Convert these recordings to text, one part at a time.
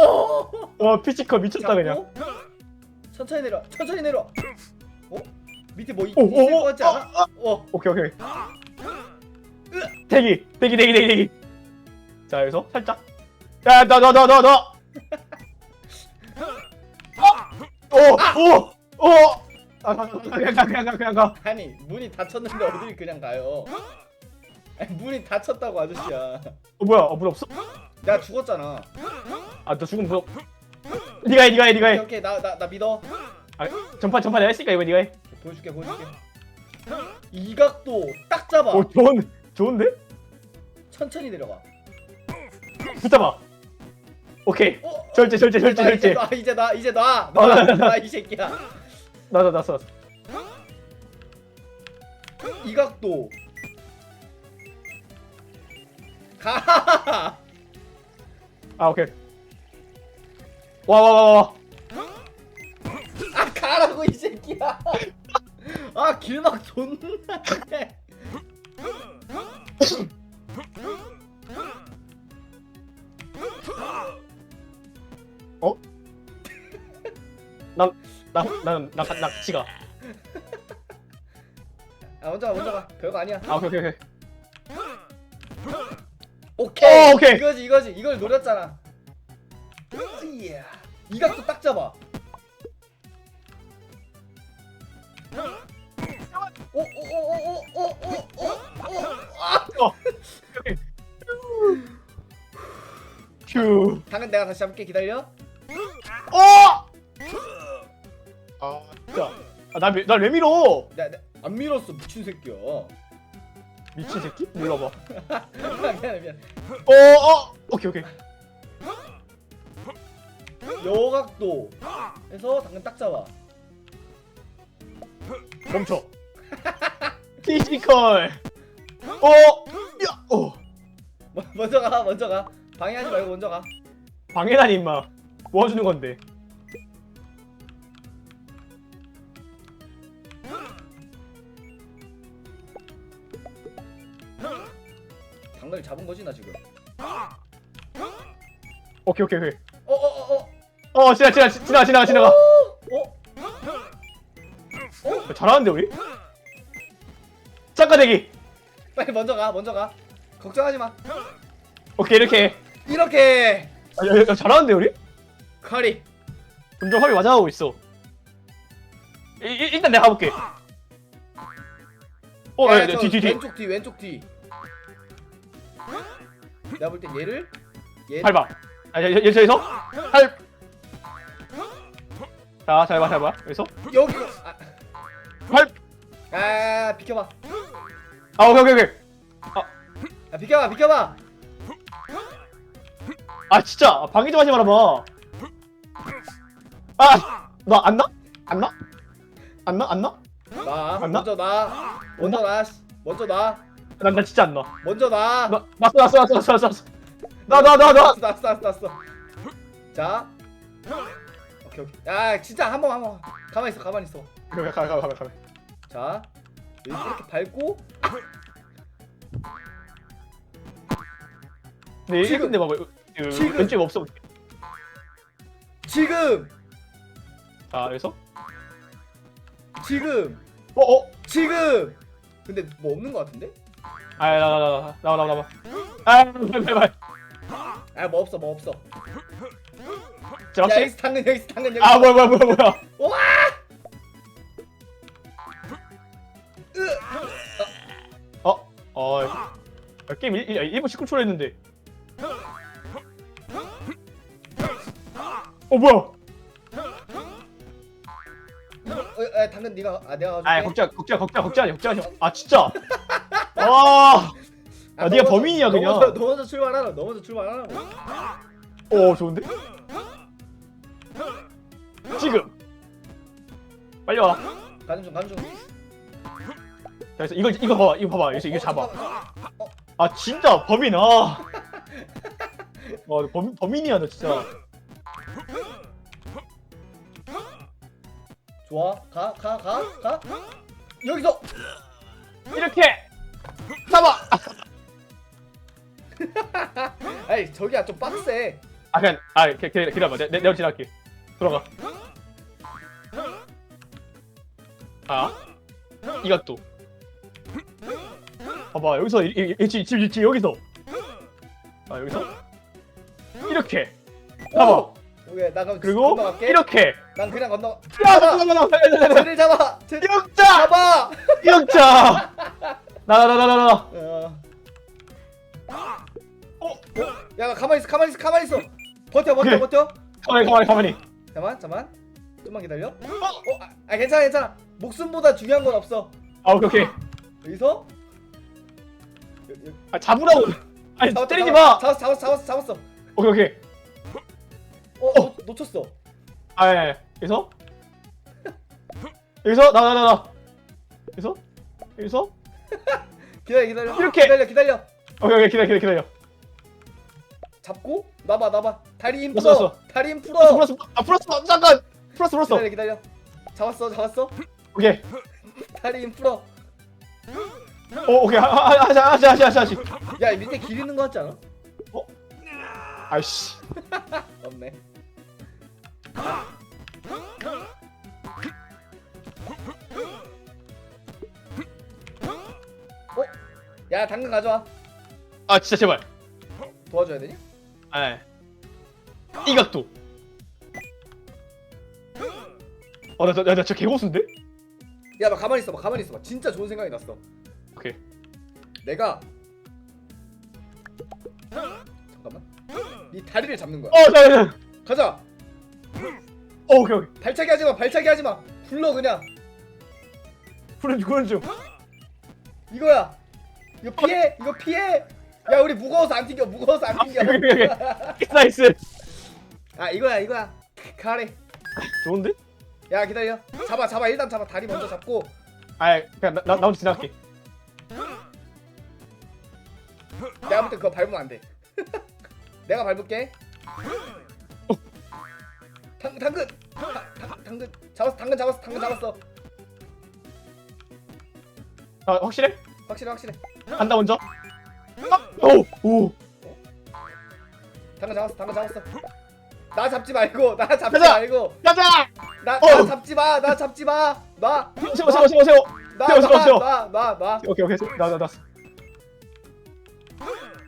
와. 와 피지컬 미쳤다 그냥. 잡고, 천천히 내려. 천천히 내려. 어? 밑에 뭐 오, 있을 오, 것 같지 오, 않아? 어. 오케이 오케이. 대기 대기 대기 대기 대기. 자 여기서 살짝. 야너너 너 너 너. 오오 오. 아 가, 가, 그냥 가 그냥 가 그냥 가. 아니 문이 닫혔는데 어딜 그냥 가요? 아니 문이 닫혔다고 아저씨야. 어 뭐야? 어 문 없어? 내가 죽었잖아. 아너 죽으면 무섭. 네가 해 네가 해 오케이 해. 오케이 나 나 나 믿어. 아, 전판 전판 내가 했으니까 이거 네가 해. 보여줄게 보여줄게. 이 각도 딱 잡아. 오 좋은 좋은데? 천천히 내려가. 붙잡아. 오케이. 어? 절제 절제 절제 나 이제 절제. 나 이제 나 이제 나. 어, 나, 나, 나. 나이 새끼야. 나나 났어. 이 각도. 가. 아 오케이. 와 와 와 와. 아 가라고 이 새끼야. 아 길막 존나 해. 나나나나 같이 가. 아 먼저 가 먼저 가. 별거 아니야. 아 오케이 오케이 오케이. 오케이. 오, 오케이. 이거지 이거지 이걸 노렸잖아. 이야. 이 각도 딱 잡아. 휴. 당근 내가 다시 잡을게 기다려. 어! 아 진짜. 아, 날왜 밀어? 나, 나, 안 밀었어 미친 새끼야. 미친 새끼? 몰라봐. 미안 미안. 어, 어. 오케이 오케이. 여각도 해서 당근 딱 잡아. 멈춰. 피지컬. 어. 야. 어. 뭐- 먼저 가 먼저 가. 방해하지 말고 먼저 가. 방해다니 임마. 뭐 해주는 건데? 당근을 잡은 거지 나 지금. 오케이 오케이 오케이. 어. 어 지나 지나 지나 지나가 지나가. 어? 잘하는데 우리? 잠깐 대기. 빨리 먼저 가 먼저 가. 걱정하지 마. 오케이 이렇게. 해. 이렇게 아, 야, 야, 잘하는데 우리? 커리. 점점 합이 맞아가고 있어. 이, 이, 일단 내가 가볼게. 어, 야, 야, 저 뒤, 뒤, 뒤. 왼쪽 뒤 왼쪽 뒤. 내가 볼 땐 얘를 얘 밟아. 아, 여, 여, 여기서 밟. 자, 잘 봐, 잘 봐. 여기서 여기 아, 밟. 아 비켜봐. 아, 오케이, 오케이, 오케이. 아 비켜봐 비켜봐. 아, 진짜 방해 좀 하지 말아봐. 아, 너안 나? 안 나? 안 나? 안 나? 나 안 나? 먼저 나 먼저 나 씨. 먼저 나 난, 나 진짜 안 나. 먼저 나. 나, 났어, 났어, 났어, 났어, 났어. 나, 나, 나, 나. 났어 났어 났어 났어. 자. 오케이 오케이. 야 진짜 한 번 한 번. 가만 히 있어 가만 히 있어. 가, 가, 가, 가, 가. 자 이렇게 밟고 근데 지금. 근데 봐봐. 그, 지금. 왼쪽에 없어. 지금 자, 여기서. 지금 어, 어. 지금. 근데 뭐 없는 것 같은데? 아, 나, 나, 나, 나, 나와, 나와, 나와. 아, 발, 발, 발. 아뭐 없어 뭐 없어. 자, 야 확실히. 여기서 당근 여기서 당근 여기. 아, 뭐야, 뭐야, 뭐야, 뭐야. 와! 어, 어, 야, 게임 1, 1분 19초 했는데. 어, 뭐야? 어, 야, 당근 네가 아 내가. 아, 걱정, 걱정, 걱정, 걱정하지, 걱정하지. 아, 진짜. 와, 아, 네가 너 범인이야, 그냥. 너 먼저 출발하라. 너 먼저 출발하라고. 오, 좋은데? 빨리 와. 가는 중 가는 중. 자, 그래서 이거, 이거 봐봐, 이거 봐봐, 여기서 이거 어, 잡아. 잠깐만. 어, 아, 진짜 범인, 아. 와, 범, 범인이야, 너 진짜. 좋아. 가 가 가 가. 여기서 이렇게. 잡아. 아니 저기야 좀 빡세. 아 그냥 아 기, 기, 기다려봐 내, 내, 내가 지나갈게 들어가 아? 이것도. 봐봐 여기서 이, 이, 이, 지, 지, 지, 여기서. 아 여기서? 이렇게. 봐봐. 오! 오케이 나 그럼 그리고 건너갈게. 이렇게. 난 그냥 건너. 야! 잡아! 잠깐만 쟤를 잡아! 쟤 이영자 잡아! 이영자 나나나나나 어. 어? 야 가만히 있어 가만히 있어 가만히 있어. 버텨 버텨 오케이. 버텨. 가만히 가만히 가만히. 잠만 잠만. 좀만 기다려. 어? 아, 아 괜찮아 괜찮아 목숨보다 중요한 건 없어. 아 오케이 오케이. 여기서? 여- 여- 아 잡으라고. 아니 잡았다, 때리지 마! 잡았어 잡았어 잡았어 잡았어. 오케이 오케이. 어, 놓, 놓쳤어. 아 예, 예. 여기서? 여기서? 나 나 나 나. 여기서? 여기서? 기다려 기다려. 이렇게. 기다려 기다려. 오케이 오케이. 기다려 기다려 기다려. 잡고 놔봐 놔봐. 다리 힘 풀어. 다리 힘 풀어 플러스 플러스 아 플러스 잠깐. 플러스 플러스 기다려 기다려. 잡았어 잡았어 오케이 다리 힘 풀어 오 오케이 하- 하- 하자 하자 하자 하자 하자 야 밑에 길 있는 거 같지 않아? 아이씨 없네 어? 야 당근 가져와 아 진짜 제발 도와줘야 되니? 아이 각도 어나나나저 개고수인데 야너 가만히 있어봐 가만히 있어봐. 진짜 좋은 생각이 났어. 오케이. 내가 잠깐만. 네 다리를 잡는 거야. 어나나 가자. 어 오케이 오케이. 발차기 하지마 발차기 하지마. 불러 그냥. 그런 중 그런 중 이거야. 이거 피해 이거 피해. 야 우리 무거워서 안 튕겨 무거워서 안 튕겨. 오케이 오케이 오케이. 나이스. 아 이거야 이거야. 가래. 좋은데 야 기다려. 잡아 잡아. 일단 잡아. 다리 먼저 잡고. 아 그냥 나, 나, 나 혼자 지나갈게. 내가 볼때 그거 밟으면 안돼. 내가 밟을게. 당, 당근. 당, 당, 당근. 잡았어 당근 잡았어 당근 잡았어. 아 확실해? 확실해 확실해. 간다 먼저. 오오. 당근 잡았어 당근 잡았어. 나 잡지 말고 나 잡지 가자! 말고. 가자 나, 어! 나 잡지 마 나 잡지 마 나 세워 세워 세워 세워 나, 세워, 세워, 나, 세워. 나, 나, 나. 오케이 오케이 나나 나.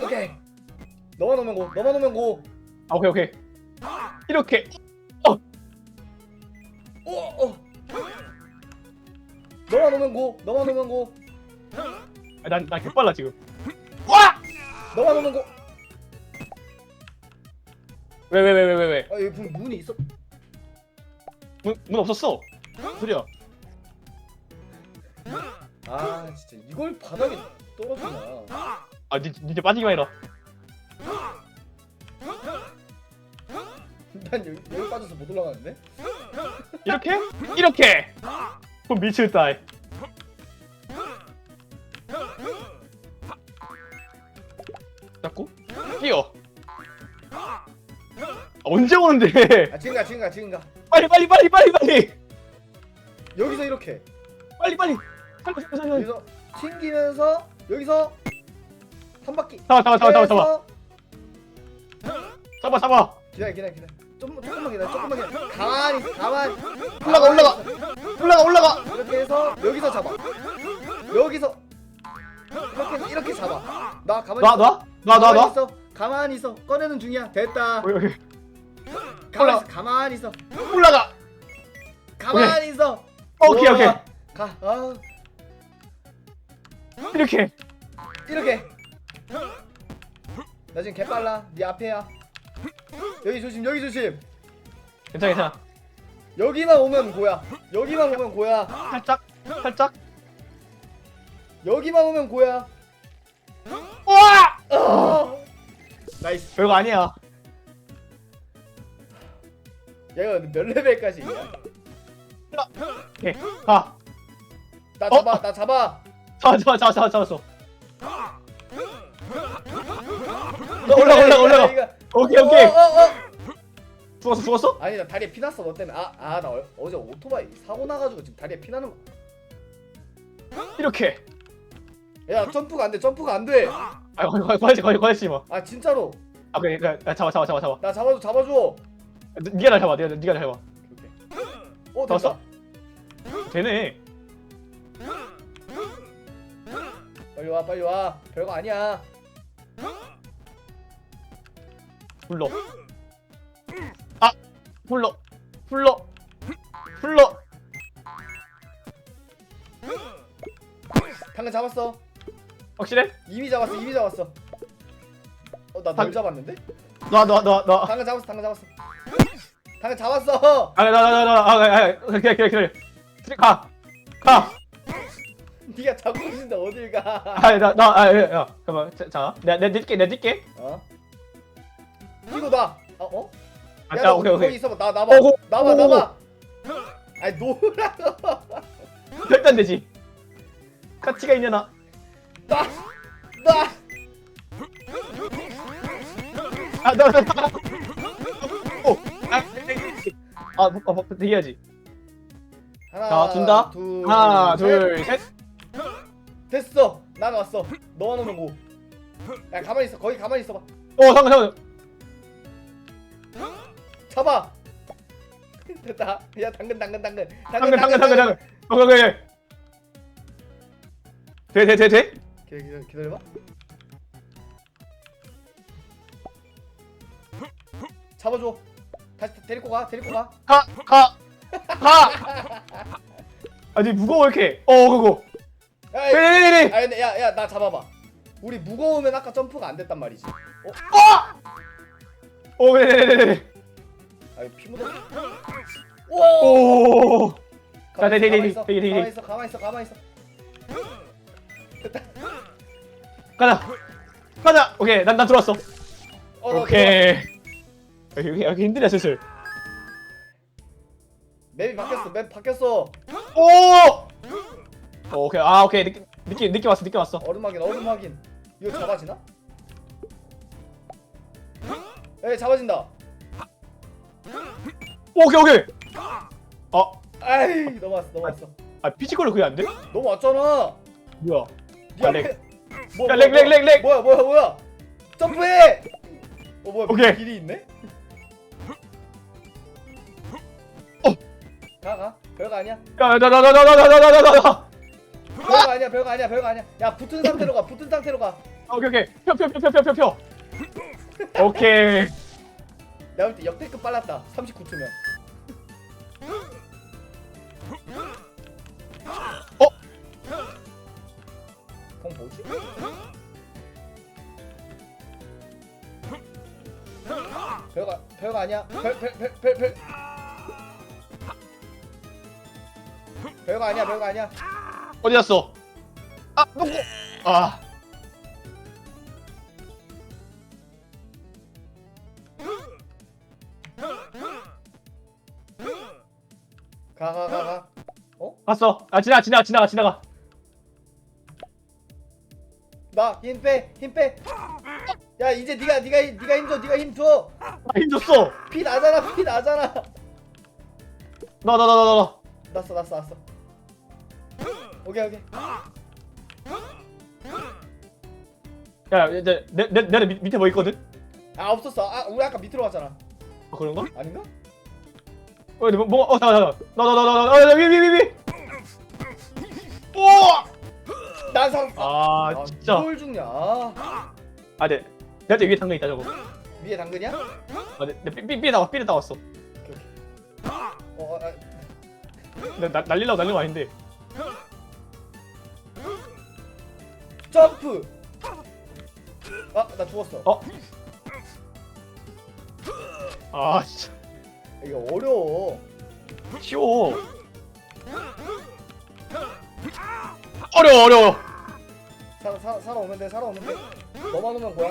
오케이. 너만 오면 고, 너만 오면 고. 아 오케이 오케이 이렇게 오, 어. 너만 오면 고, 너만 오면 고, 아, 난 난 개빨라 지금 와! 너만 오면 고. 왜 왜 왜 왜 왜왜 아, 여기 문, 문이 있어. 문, 문 없었어. 소리야 아, 진짜 이걸 바닥에 떨어지나. 아 니, 니 이제 빠지기만 해라. 난 여기, 여기 빠져서 못 올라가는데. 이렇게? 이렇게! 그럼 미칠 따이. 잡고? 뛰어 아, 언제 오는데? 아, 지금 가, 지금 가, 지금 가. 빨리 빨리 빨리 빨리 빨리 여기서 이렇게. 빨리 빨리 살려 살려 살려 여기서 튕기면서 여기서 한 바퀴. 잡아 잡아 잡아 잡아 잡아 해서 잡아 잡아 기다려, 기다려, 기다려. 좀 조금만 기다려, 조금만 기다려. 가만히, 있어, 가만히. 올라가 올라가 올라가 올라가 이렇게 해서 여기서 잡아. 여기서 이렇게 이렇게 잡아. 나 가만히 있어. 놔놔 놔 가만히 놔놔 있어. 가만히 있어. 꺼내는 중이야. 됐다. 오케이 오케이 가만히 있어. 가만히 있어. 올라가 가만히 있어. 오케이 우와. 오케이 가. 아, 이렇게 이렇게. 나 지금 개 빨라. 네 앞에야. 여기 조심. 여기 조심. 괜찮아 괜찮아 여기만 오면 고야. 여기만 오면 고야. 살짝 살짝 여기만 오면 고야. 와 아! 나이스. 별거 아니야 얘가 몇 레벨까지 있냐? 오케이. 가나 어? 잡아. 나 잡아. 잡아 잡아 잡아 잡아 잡았어 올라가 올라가 올라가 이거- 오케이 오케이. 어, 어, 어. 죽었어 죽었어? 아니 나 다리에 피 났어 너 때문에. 아아나 어제 오토바이 사고 나가지고 지금 다리에 피 나는 이렇게. 거야 점프가 안돼 점프가 안돼아 아 거기 거기 거기 거기 거기 마 진짜로. 아 그래 그래. 야, 잡아 잡아 잡아 잡아. 나 잡아줘 잡아줘 니- 니가 날 잡아 니가 니가 날 잡아 어? 됐어? 되네. 빨리 와 빨리 와. 별거 아니야. 불러. 아 불러. 불러. 불러. 당근 잡았어. 확실해? 이미 잡았어 이미 잡았어. 어 나 당- 널 잡았는데? 놔 놔 놔 놔. 당근 잡았어 당근 잡았어 당근 잡았어. 아나나나나 기다려 기다려 기다려. 가가. 네가 잡고 있는데 어딜 가? 아니 나나아야 잠깐만 자, 자 내가 내가 뛸게 내가 뛸게. 어? 이거 나 어? 어? 아, 야, 자너 오케이 거기 오케이. 있어봐. 나 나봐. 오고, 나봐 오고. 나봐. 아니 노라고 절대 안 되지. 가치가 있냐나. 나 나 아나나 오 아 아, 아, 대기하지. 하나 자, 둔다. 둘, 하나 셋. 둘셋. 됐어. 난 왔어. 너만 오면 고 야 가만히 있어. 거기 가만히 있어봐. 오 잠깐 잠깐 잡아. 됐다. 야 당근 당근 당근. 당근 당근 당근 당근 오케이 오케이. 돼돼 돼 돼? 기다려 기다려 기다려봐. 잡아줘 다시 데리고 가 데리고 가 가, 가, 가. 아니 무거워 이렇게. 어, 그거. 네네네. 아 근데 야야 나 잡아봐 우리 무거우면 아까 점프가 안 됐단 말이지 어? 어, 네네네네. 아피 묻어 오 오. 자, 가만히 네, 네, 있어, 네, 네, 네, 가만히 네. 있어 가만히 있어 가만히 있어 됐다 가자. 가자. 오케이, 난 난 들어왔어. 어, 나 오케이. 여기 여기 여기 힘드네 슬슬. 맵이 바뀌었어 맵 바뀌었어 오. 어, 오케이. 아, 오케이. 느낌 느낌 느낌 왔어. 느낌 왔어. 얼음 확인 얼음 확인 이거 잡아지나? 에 잡아진다 오케이, 오케이. 어, 아이 넘어왔어 넘어왔어 아 피지컬로 그게 안 돼? 넘어왔잖아 뭐야? 네 야, 뭐, 야, 뭐, 렉, 렉, 렉, 렉. 뭐야 뭐야 뭐야 점프해 어 뭐야 오케이. 길이 있네 가가 별거 아니야 야, 나나나나나나나나 나. 별거 아니야 별거 아니야 별거 아니야 야 붙은 상태로 가 붙은 상태로 가 오케이, 오케이. 펴펴펴펴펴 펴. 오케이. 내가 볼때 역대급 빨랐다 39초면 어? 그건 뭐지? 별거 별거 아니야 별별별별 별거 아니야 별거 아니야 어디 갔어? 아, 누구? 아. 가 가 가가 갔어. 아, 지나가 지나가 지나가 지나가. 나 힘 빼 힘빼야 이제 네가 네가 힘- 네가 힘줘 네가 힘줘 아, 힘줬어. 피 나잖아 피 나잖아 나 나 나 나 나. 났어 났어 났어 오케이 오케이. 야, 이제 내, 내, 내 밑- 밑에 뭐 있거든? 아 없었어. 아 우리 아까 밑으로 갔잖아. 어, 그런가? 아닌가? 어, 뭐, 뭐, 어, 잠깐, 잠깐. 나, 나, 나, 나, 나, 나, 위, 위, 위, 위. 난 살았어. 아, 아, 진짜. 뭘 죽냐? 아, 네. 내한테 위에 당근 있다, 저거. 위에 당근이야? 아, 네. 네, 삐, 삐, 삐 나와, 삐 나왔어. 어, 어, 아, 나, 나, 날리려고 날린 거 아닌데. 점프 아 나 죽었어 어? 아, 진짜. 이거 어려워 쉬워. 어려워, 어려워. 살아 살아 살아오면 돼 살아오면 돼 너만 오면 뭐야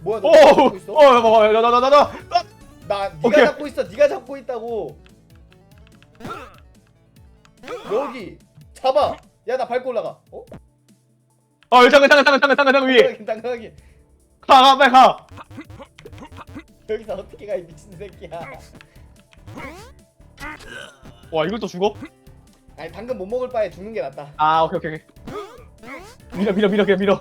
뭐야 너 오, 잡고 있어? 어, 뭐, 나, 나, 나, 나, 나. 나 네가 오케이. 잡고 있어 네가 잡고 있다고 여기 잡아 야 나 밟고 올라가 어? 어, 당근, 당근, 당근, 당근, 당근, 위에. 당근하긴 당근하긴 가, 가, 빨리 가. 여기서 어떻게 가이 미친 새끼야 와, 이걸 또 죽어? 아니 당근 못 먹을 바에 죽는 게 낫다 아, 오케이, 오케이, 오케이. 밀어, 밀어, 밀어, 그냥 밀어.